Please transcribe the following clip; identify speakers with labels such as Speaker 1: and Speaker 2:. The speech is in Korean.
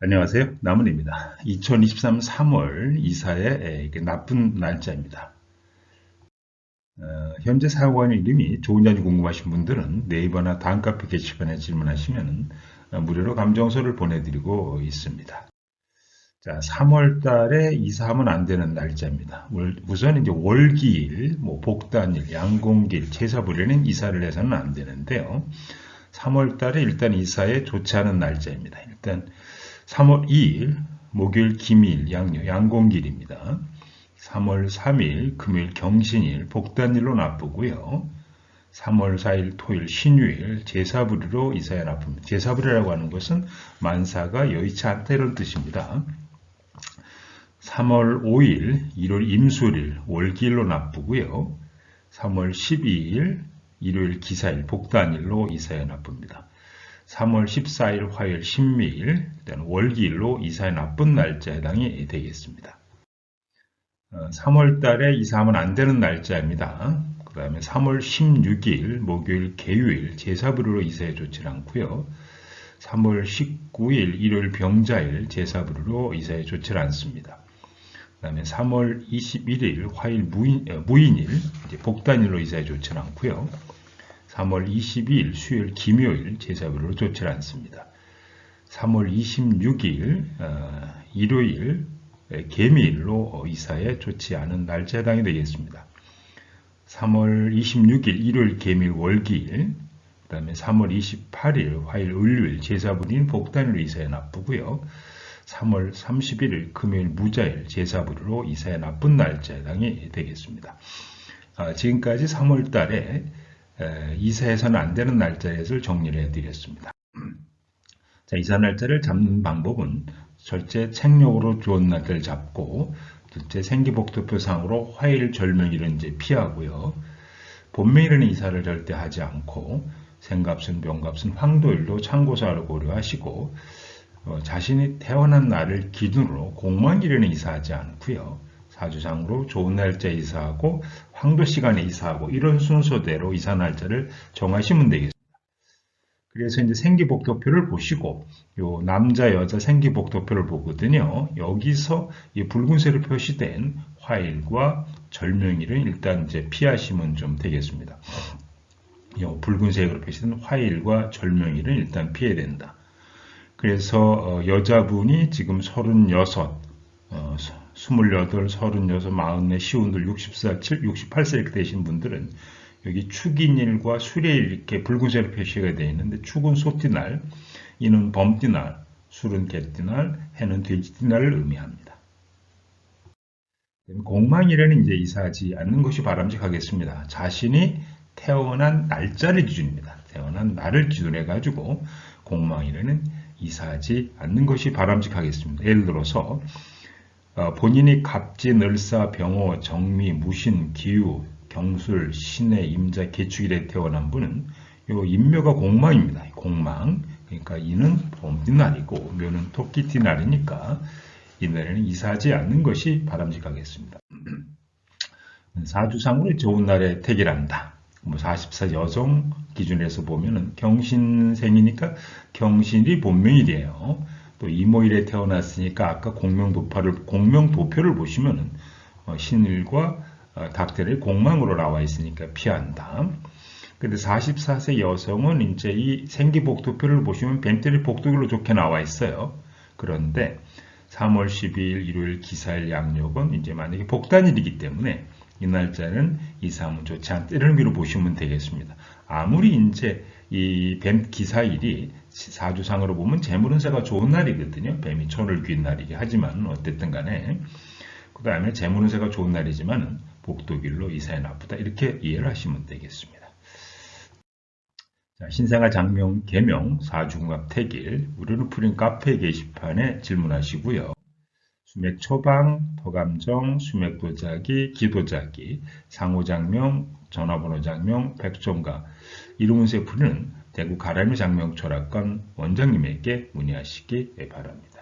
Speaker 1: 안녕하세요. 나문입니다. 2023 3월 이사의 나쁜 날짜입니다. 어, 현재 사용하는 이름이 좋은지 궁금하신 분들은 네이버나 다음카페 게시판에 질문하시면 어, 무료로 감정서를 보내드리고 있습니다. 자, 3월 달에 이사하면 안 되는 날짜입니다. 우선 이제 월기일, 뭐 복단일, 양공길, 제사부리는 이사를 해서는 안 되는데요. 3월 달에 일단 이사에 좋지 않은 날짜입니다. 일단 3월 2일 목요일 김일 양력 양공길입니다. 3월 3일 금요일 경신일 복단일로 나쁘고요. 3월 4일 토일 신유일 제사부리로 이사에 나쁩니다. 제사부리라고 하는 것은 만사가 여의치 않다 이런 뜻입니다. 3월 5일 일요일 임술일 월기일로 나쁘고요. 3월 12일 일요일 기사일 복단일로 이사에 나쁩니다. 3월 14일 화요일 신미일 월기일로 이사에 나쁜 날짜에 해당이 되겠습니다. 3월 어, 달에 이사하면 안 되는 날짜입니다. 그 다음에 3월 16일 목요일 개유일 제사부로 이사에 좋지 않고요. 3월 19일 일요일 병자일 제사부로 이사에 좋지 않습니다. 그 다음에 3월 21일 화요일 무인, 어, 무인일 복단일로 이사에 좋지 않고요. 3월 22일 수요일 김요일 제사별로 좋지 않습니다. 3월 26일 어, 일요일 개미일로 이사에 좋지 않은 날짜 해당이 되겠습니다. 3월 26일 일요일 개미일 월기일 그 다음에 3월 28일 화요일 을요일 제사부인 복단일로 이사에 나쁘고요. 3월 31일 금요일 무자일 제사부로 이사에 나쁜 날짜 해당이 되겠습니다. 아, 지금까지 3월 달에 이사해서는 안 되는 날짜를 정리를 해드렸습니다. 자, 이사 날짜를 잡는 방법은 절제 책력으로 좋은 날짜를 잡고 둘째 생기복도표상으로 화일 절명일은 이제 피하고요. 본명일은 이사를 절대 하지 않고 생갑순, 병갑순, 황도일도 참고사를 고려하시고 어, 자신이 태어난 날을 기준으로 공무원일에는 이사하지 않고요. 사주상으로 좋은 날짜 이사하고 황도 시간에 이사하고 이런 순서대로 이사 날짜를 정하시면 되겠습니다. 그래서 이제 생기복도표를 보시고 요 남자 여자 생기복도표를 보거든요. 여기서 이 붉은색으로 표시된 화일과 절명일은 일단 이제 피하시면 좀 되겠습니다. 요 붉은색으로 표시된 화일과 절명일은 일단 피해야 된다. 그래서 어, 여자분이 지금 36, 어, 28, 36, 44, 시운들 64, 7, 68세 이렇게 되신 분들은 여기 축인일과 수레일 이렇게 붉은색으로 표시가 되어 있는데 축은 소띠날, 이는 범띠날, 술은 개띠날, 해는 돼지띠날을 의미합니다. 공망일에는 이제 이사하지 않는 것이 바람직하겠습니다. 자신이 태어난 날짜를 기준입니다. 태어난 날을 기준해 가지고 공망일에는 이사하지 않는 것이 바람직하겠습니다. 예를 들어서 어, 본인이 갑지, 늘사, 병호, 정미, 무신, 기우, 경술, 신의, 임자, 개축일에 태어난 분은 요 인묘가 공망입니다. 공망. 그러니까 이는 봄띠날이고 묘는 토끼띠날이니까 이날에는 이사하지 않는 것이 바람직하겠습니다. 사주상으로 좋은 날에 택일한다. 뭐 44 여성 기준에서 보면은 경신생이니까 경신이 본명일이에요. 또 이모일에 태어났으니까 아까 공명도파를 공명도표를 보시면은 어, 신일과 어, 닥ter의 공망으로 나와 있으니까 피한다. 근데 44세 여성은 이제 이 생기복도표를 보시면 벤틀리 복도길로 좋게 나와 있어요. 그런데 3월 12일 일요일 기사일 양력은 이제 만약에 복단일이기 때문에 이 날짜는 이 사람은 좋지 않다. 이런 의미로 보시면 되겠습니다. 아무리 이제 이 뱀 기사일이 사주상으로 보면 재물운세가 좋은 날이거든요. 뱀이 천을 귀인 날이긴 하지만 어쨌든 간에 그 다음에 재물운세가 좋은 날이지만 복도길로 이사에 나쁘다. 이렇게 이해를 하시면 되겠습니다. 자, 신생아 장명 개명 사중합 태길 푸린 카페 게시판에 질문하시고요. 수맥 처방, 도감정, 수맥 도자기, 기도자기, 상호장명, 전화번호 장명, 백종가 이름운세 풀이는 대구 가라미 장명 철학관 원장님에게 문의하시기 바랍니다.